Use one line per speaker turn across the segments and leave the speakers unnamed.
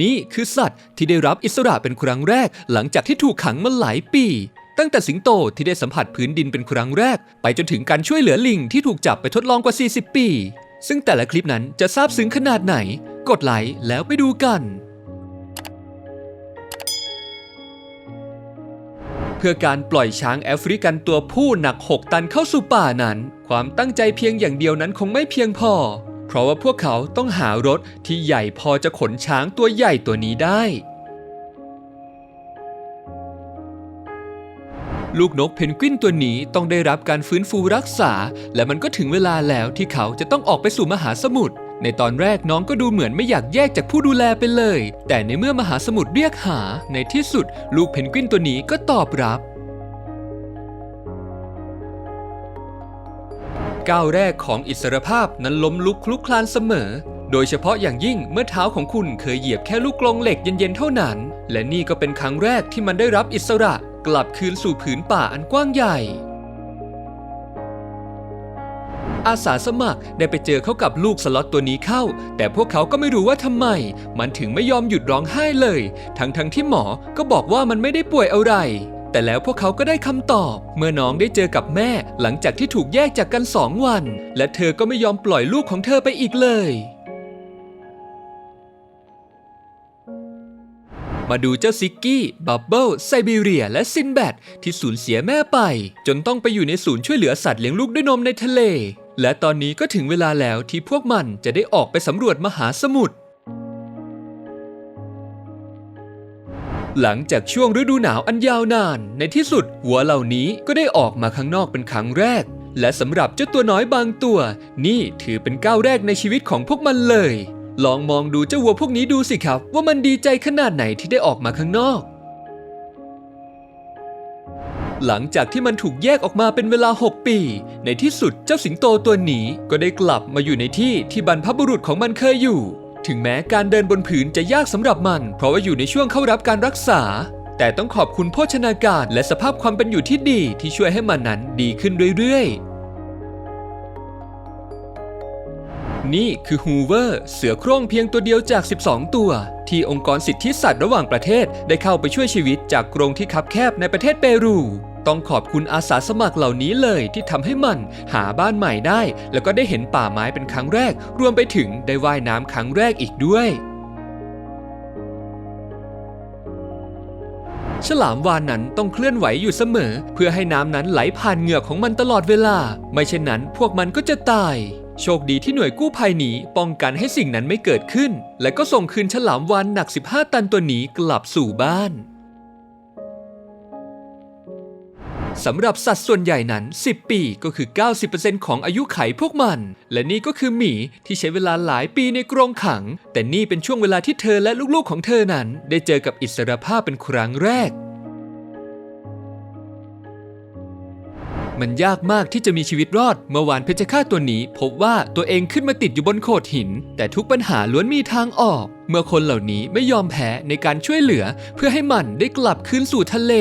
นี่คือสัตว์ที่ได้รับอิสระเป็นครั้งแรก หลังจากที่ถูกขังมาหลายปี ตั้งแต่สิงโตที่ได้สัมผัสพื้นดินเป็นครั้งแรก ไปจนถึงการช่วยเหลือลิงที่ถูกจับไปทดลองกว่า 40 ปี ซึ่งแต่ละคลิปนั้นจะซาบซึ้งขนาดไหน กดไลค์แล้วไปดูกัน เพื่อการปล่อยช้างแอฟริกันตัวผู้หนัก 6 ตันเข้าสู่ป่านั้น ความตั้งใจเพียงอย่างเดียวนั้นคงไม่เพียงพอ เพราะว่าพวกเขาต้องหารถที่ใหญ่พอจะขนช้างตัวใหญ่ตัวนี้ได้ ลูกนกเพนกวินตัวนี้ต้องได้รับการฟื้นฟูรักษา และมันก็ถึงเวลาแล้วที่เขาจะต้องออกไปสู่มหาสมุทรในตอนแรกน้องก็ดูเหมือนไม่อยากแยกจากผู้ดูแลไปเลย แต่ในเมื่อมหาสมุทรเรียกหา ในที่สุด ลูกเพนกวินตัวนี้ก็ตอบรับ ก้าวแรกของอิสรภาพนั้นล้มลุกคลุกคลานเสมอ โดยเฉพาะอย่างยิ่งเมื่อเท้าของคุณเคยเหยียบแค่ลูกกรงเหล็กเย็นๆเท่านั้น และนี่ก็เป็นครั้งแรกที่มันได้รับอิสระ กลับคืนสู่ผืนป่าอันกว้างใหญ่ อาสาสมัครได้ไปเจอเขากับลูกสล็อตตัวนี้เข้า แต่พวกเขาก็ไม่รู้ว่าทำไม มันถึงไม่ยอมหยุดร้องไห้เลย ทั้งๆทที่หมอก็บอกว่ามันไม่ได้ป่วยอะไร แต่แล้วพวกเขาก็ได้คำตอบ เมื่อน้องได้เจอกับแม่หลังจากที่ถูกแยกจากกันสองวัน และเธอก็ไม่ยอมปล่อยลูกของเธอไปอีกเลย มาดูเจ้าซิกกี้ บับเบิลไซบีเรีย และซินแบดที่สูญเสียแม่ไป จนต้องไปอยู่ในศูนย์ช่วยเหลือสัตว์เลี้ยงลูกด้วยนมในทะเล และตอนนี้ก็ถึงเวลาแล้วที่พวกมันจะได้ออกไปสำรวจมหาสมุทร หลังจากช่วงฤดูหนาวอันยาวนาน ในที่สุดวัวเหล่านี้ก็ได้ออกมาข้างนอกเป็นครั้งแรก และสำหรับเจ้าตัวน้อยบางตัว นี่ถือเป็นก้าวแรกในชีวิตของพวกมันเลย ลองมองดูเจ้าวัวพวกนี้ดูสิครับ ว่ามันดีใจขนาดไหนที่ได้ออกมาข้างนอกหลังจากที่มันถูกแยกออกมาเป็นเวลา 6 ปี ในที่สุดเจ้าสิงโตตัวนี้ก็ได้กลับมาอยู่ในที่ที่บรรพบุรุษของมันเคยอยู่ ถึงแม้การเดินบนผืนจะยากสำหรับมัน เพราะว่าอยู่ในช่วงเข้ารับการรักษา แต่ต้องขอบคุณโภชนาการและสภาพความเป็นอยู่ที่ดีที่ช่วยให้มันนั้นดีขึ้นเรื่อยๆ นี่คือฮูเวอร์ เสือโคร่งเพียงตัวเดียวจาก 12 ตัว ที่องค์กรสิทธิสัตว์ระหว่างประเทศได้เข้าไปช่วยชีวิตจากกรงที่คับแคบในประเทศเปรู ต้องขอบคุณอาสาสมัครเหล่านี้เลยที่ทำให้มันหาบ้านใหม่ได้ แล้วก็ได้เห็นป่าไม้เป็นครั้งแรก รวมไปถึงได้ว่ายน้ำครั้งแรกอีกด้วยฉลามวานนั้นต้องเคลื่อนไหวอยู่เสมอ เพื่อให้น้ำนั้นไหลผ่านเหงือกของมันตลอดเวลา ไม่เช่นนั้นพวกมันก็จะตาย โชคดีที่หน่วยกู้ภัยหนีป้องกันให้สิ่งนั้นไม่เกิดขึ้น และก็ส่งคืนฉลามวานหนัก 15 ตันตัวนี้กลับสู่บ้าน สำหรับสัตว์ส่วนใหญ่นั้น 10 ปีก็คือ 90%ของอายุไขพวกมัน และนี่ก็คือหมีที่ใช้เวลาหลายปีในกรงขัง แต่นี่เป็นช่วงเวลาที่เธอและลูกๆของเธอนั้น ได้เจอกับอิสรภาพเป็นครั้งแรก มันยากมากที่จะมีชีวิตรอด เมื่อวานเพชฌฆาตตัวนี้ พบว่าตัวเองขึ้นมาติดอยู่บนโขดหิน แต่ทุกปัญหาล้วนมีทางออก เมื่อคนเหล่านี้ไม่ยอมแพ้ในการช่วยเหลือ เพื่อให้มันได้กลับคืนสู่ทะเล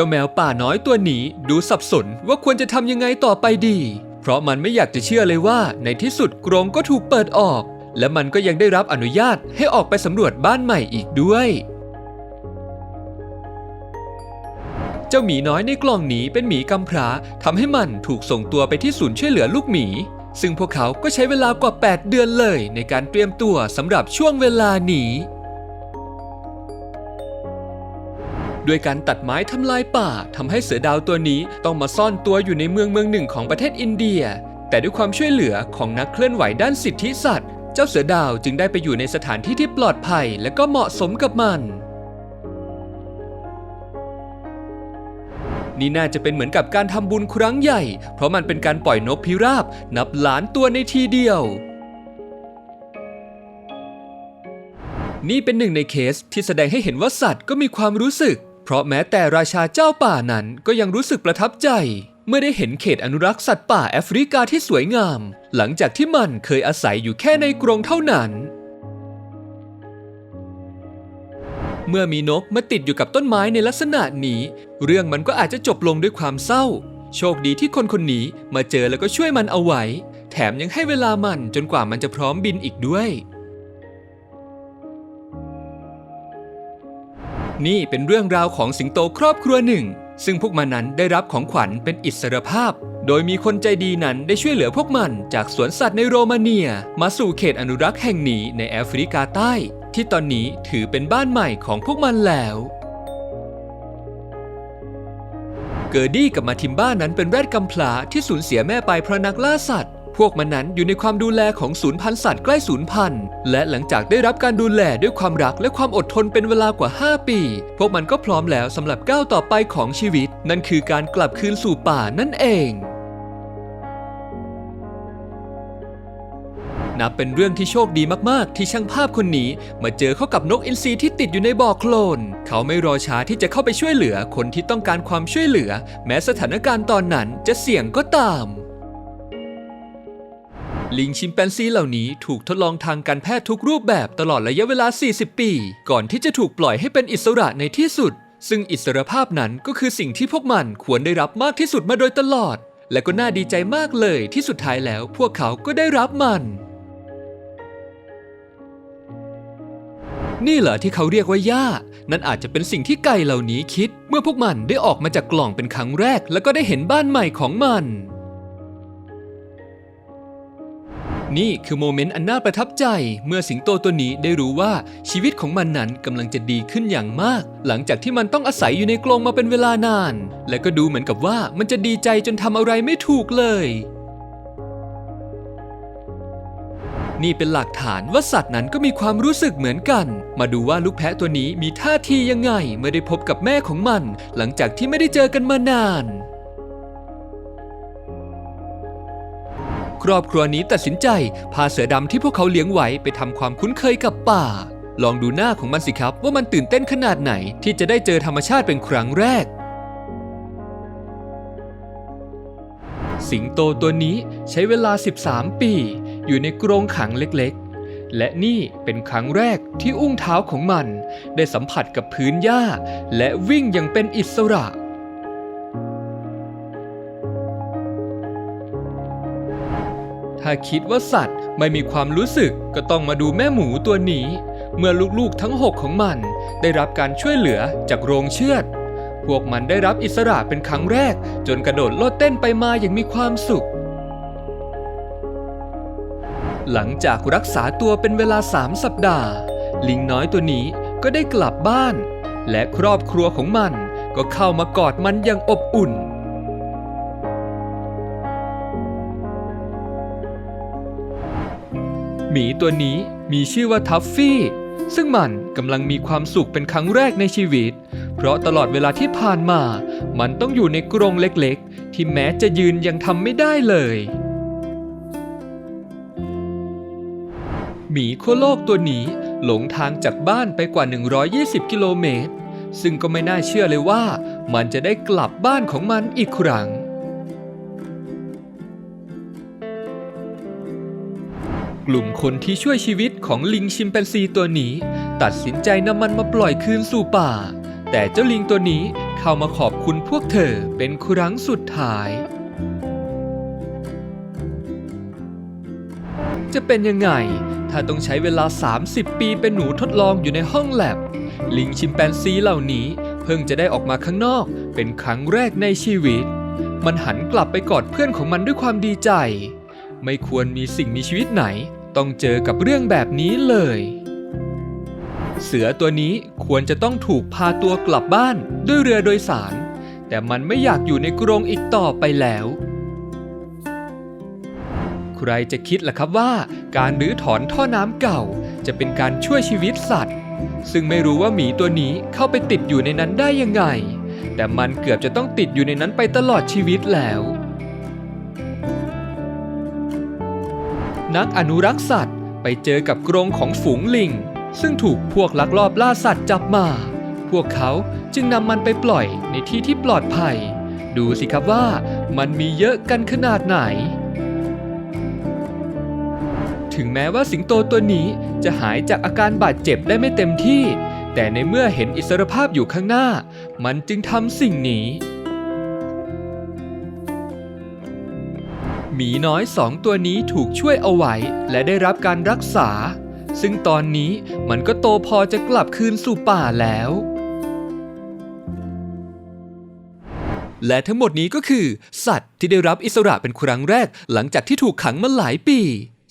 จ้าแมวป่าน้อยตัวนี้ดูสับสนว่าควรจะทำยังไงต่อไปดี เพราะมันไม่อยากจะเชื่อเลยว่า ในที่สุดกรงก็ถูกเปิดออก และมันก็ยังได้รับอนุญาตให้ออกไปสำรวจบ้านใหม่อีกด้วย เจ้าหมีน้อยในกล่องนี้เป็นหมีกำพร้าทำให้มันถูกส่งตัวไปที่ศูนย์ช่วยเหลือลูกหมี ซึ่งพวกเขาก็ใช้เวลากว่า 8 เดือนเลย ในการเตรียมตัวสำหรับช่วงเวลานี้ ด้วยการตัดไม้ทำลายป่าทำให้เสือดาวตัวนี้ต้องมาซ่อนตัวอยู่ในเมืองเมืองหนึ่งของประเทศอินเดีย แต่ด้วยความช่วยเหลือของนักเคลื่อนไหวด้านสิทธิสัตว์ เจ้าเสือดาวจึงได้ไปอยู่ในสถานที่ที่ปลอดภัยและก็เหมาะสมกับมันนี่น่าจะเป็นเหมือนกับการทำบุญครั้งใหญ่ เพราะมันเป็นการปล่อยนกพิราบ นับล้านตัวในทีเดียว นี่เป็นหนึ่งในเคสที่แสดงให้เห็นว่าสัตว์ก็มีความรู้สึก เพราะแม้แต่ราชาเจ้าป่านั้นก็ยังรู้สึกประทับใจ เมื่อได้เห็นเขตอนุรักษ์สัตว์ป่าแอฟริกาที่สวยงาม หลังจากที่มันเคยอาศัยอยู่แค่ในกรงเท่านั้น เมื่อมีนกมาติดอยู่กับต้นไม้ในลักษณะนี้ เรื่องมันก็อาจจะจบลงด้วยความเศร้า โชคดีที่คนคนนี้มาเจอแล้วก็ช่วยมันเอาไว้ แถมยังให้เวลามันจนกว่ามันจะพร้อมบินอีกด้วย นี่เป็นเรื่องราวของสิงโตครอบครัวหนึ่ง ซึ่งพวกมันนั้นได้รับของขวัญเป็นอิสรภาพ โดยมีคนใจดีนั้นได้ช่วยเหลือพวกมันจากสวนสัตว์ในโรมาเนีย มาสู่เขตอนุรักษ์แห่งนี้ในแอฟริกาใต้ ที่ตอนนี้ถือเป็นบ้านใหม่ของพวกมันแล้วเกิร์ดี้กับมาทิมบ้านั้นเป็นแรดกำพร้าที่สูญเสียแม่ไปเพราะนักล่าสัตว์ พวกมันนั้นอยู่ในความดูแลของศูนย์พันธุ์สัตว์ใกล้ศูนย์พันธุ์และหลังจากได้รับการดูแลด้วยความรักและความอดทนเป็นเวลากว่า 5 ปี พวกมันก็พร้อมแล้วสำหรับก้าวต่อไปของชีวิต นั่นคือการกลับคืนสู่ป่านั่นเองนับเป็นเรื่องที่โชคดีมาก ๆ ที่ช่างภาพคนนี้ มาเจอเข้ากับนกอินทรีที่ติดอยู่ในบ่อโคลน เขาไม่รอช้าที่จะเข้าไปช่วยเหลือคนที่ต้องการความช่วยเหลือ แม้สถานการณ์ตอนนั้นจะเสี่ยงก็ตาม ลิงชิมแปนซีเหล่านี้ถูกทดลองทางการแพทย์ทุกรูปแบบตลอดระยะเวลา 40 ปี ก่อนที่จะถูกปล่อยให้เป็นอิสระในที่สุด ซึ่งอิสรภาพนั้นก็คือสิ่งที่พวกมันควรได้รับมากที่สุดมาโดยตลอด และก็น่าดีใจมากเลยที่สุดท้ายแล้วพวกเขาก็ได้รับมัน นี่เหรอที่เขาเรียกว่าย่า นั่นอาจจะเป็นสิ่งที่ไก่เหล่านี้คิด เมื่อพวกมันได้ออกมาจากกล่องเป็นครั้งแรก แล้วก็ได้เห็นบ้านใหม่ของมัน นี่คือโมเมนต์อันน่าประทับใจ เมื่อสิงโตตัวนี้ได้รู้ว่าชีวิตของมันนั้นกำลังจะดีขึ้นอย่างมาก หลังจากที่มันต้องอาศัยอยู่ในกรงมาเป็นเวลานาน และก็ดูเหมือนกับว่ามันจะดีใจจนทำอะไรไม่ถูกเลย นี่เป็นหลักฐานว่าสัตว์นั้นก็มีความรู้สึกเหมือนกัน มาดูว่าลูกแพะตัวนี้มีท่าทียังไงเมื่อได้พบกับแม่ของมัน หลังจากที่ไม่ได้เจอกันมานาน รอบครัวนี้ตัดสินใจพาเสือดำที่พวกเขาเลี้ยงไว้ไปทำความคุ้นเคยกับป่า ลองดูหน้าของมันสิครับว่ามันตื่นเต้นขนาดไหนที่จะได้เจอธรรมชาติเป็นครั้งแรก สิงโตตัวนี้ใช้เวลา 13 ปี อยู่ในกรงขังเล็กๆ และนี่เป็นครั้งแรกที่อุ้งเท้าของมัน ได้สัมผัสกับพื้นหญ้า และวิ่งอย่างเป็นอิสระ ถ้าคิดว่าสัตว์ไม่มีความรู้สึกก็ต้องมาดูแม่หมูตัวนี้ เมื่อลูกๆทั้ง 6 ของมัน ได้รับการช่วยเหลือจากโรงเชือด พวกมันได้รับอิสระเป็นครั้งแรก จนกระโดดโลดเต้นไปมาอย่างมีความสุข หลังจากรักษาตัวเป็นเวลา 3 สัปดาห์ ลิงน้อยตัวนี้ก็ได้กลับบ้าน และครอบครัวของมันก็เข้ามากอดมันอย่างอบอุ่น หมีตัวนี้มีชื่อว่าทัฟฟี่ ซึ่งมันกำลังมีความสุขเป็นครั้งแรกในชีวิต เพราะตลอดเวลาที่ผ่านมา มันต้องอยู่ในกรงเล็กๆ ที่แม้จะยืนยังทำไม่ได้เลยหมีขั้วโลกตัวนี้หลงทางจากบ้านไปกว่า 120 กิโลเมตร ซึ่งก็ไม่น่าเชื่อเลยว่า มันจะได้กลับบ้านของมันอีกครั้ง กลุ่มคนที่ช่วยชีวิตของลิงชิมแปนซีตัวนี้ ตัดสินใจนำมันมาปล่อยคืนสู่ป่า แต่เจ้าลิงตัวนี้เข้ามาขอบคุณพวกเธอเป็นครั้งสุดท้าย จะเป็นยังไง ถ้าต้องใช้เวลา 30 ปีเป็นหนูทดลองอยู่ในห้องแลบ ลิงชิมแปนซีเหล่านี้เพิ่งจะได้ออกมาข้างนอก เป็นครั้งแรกในชีวิต มันหันกลับไปกอดเพื่อนของมันด้วยความดีใจไม่ควรมีสิ่งมีชีวิตไหน ต้องเจอกับเรื่องแบบนี้เลย เสือตัวนี้ควรจะต้องถูกพาตัวกลับบ้านด้วยเรือโดยสาร แต่มันไม่อยากอยู่ในกรงอีกต่อไปแล้ว ใครจะคิดล่ะครับว่าการรื้อถอนท่อน้ำเก่า จะเป็นการช่วยชีวิตสัตว์ ซึ่งไม่รู้ว่าหมีตัวนี้เข้าไปติดอยู่ในนั้นได้ยังไง แต่มันเกือบจะต้องติดอยู่ในนั้นไปตลอดชีวิตแล้ว นักอนุรักษ์สัตว์ ไปเจอกับกรงของฝูงลิง ซึ่งถูกพวกลักลอบล่าสัตว์จับมา พวกเขาจึงนำมันไปปล่อยในที่ที่ปลอดภัย ดูสิครับว่ามันมีเยอะกันขนาดไหน ถึงแม้ว่าสิงโตตัวนี้จะหายจากอาการบาดเจ็บได้ไม่เต็มที่ แต่ในเมื่อเห็นอิสรภาพอยู่ข้างหน้า มันจึงทำสิ่งนี้ หมีน้อยสองตัวนี้ถูกช่วยเอาไว้ และได้รับการรักษา ซึ่งตอนนี้มันก็โตพอจะกลับคืนสู่ป่าแล้ว และทั้งหมดนี้ก็คือ สัตว์ที่ได้รับอิสระเป็นครั้งแรก หลังจากที่ถูกขังมาหลายปี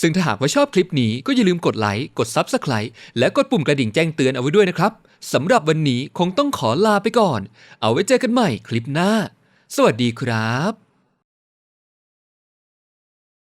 ซึ่งถ้าหากว่าชอบคลิปนี้ก็อย่าลืมกดไลค์กด Subscribe และกดปุ่มกระดิ่งแจ้งเตือนเอาไว้ด้วยนะครับสำหรับวันนี้คงต้องขอลาไปก่อน เอาไว้เจอกันใหม่คลิปหน้า สวัสดีครับ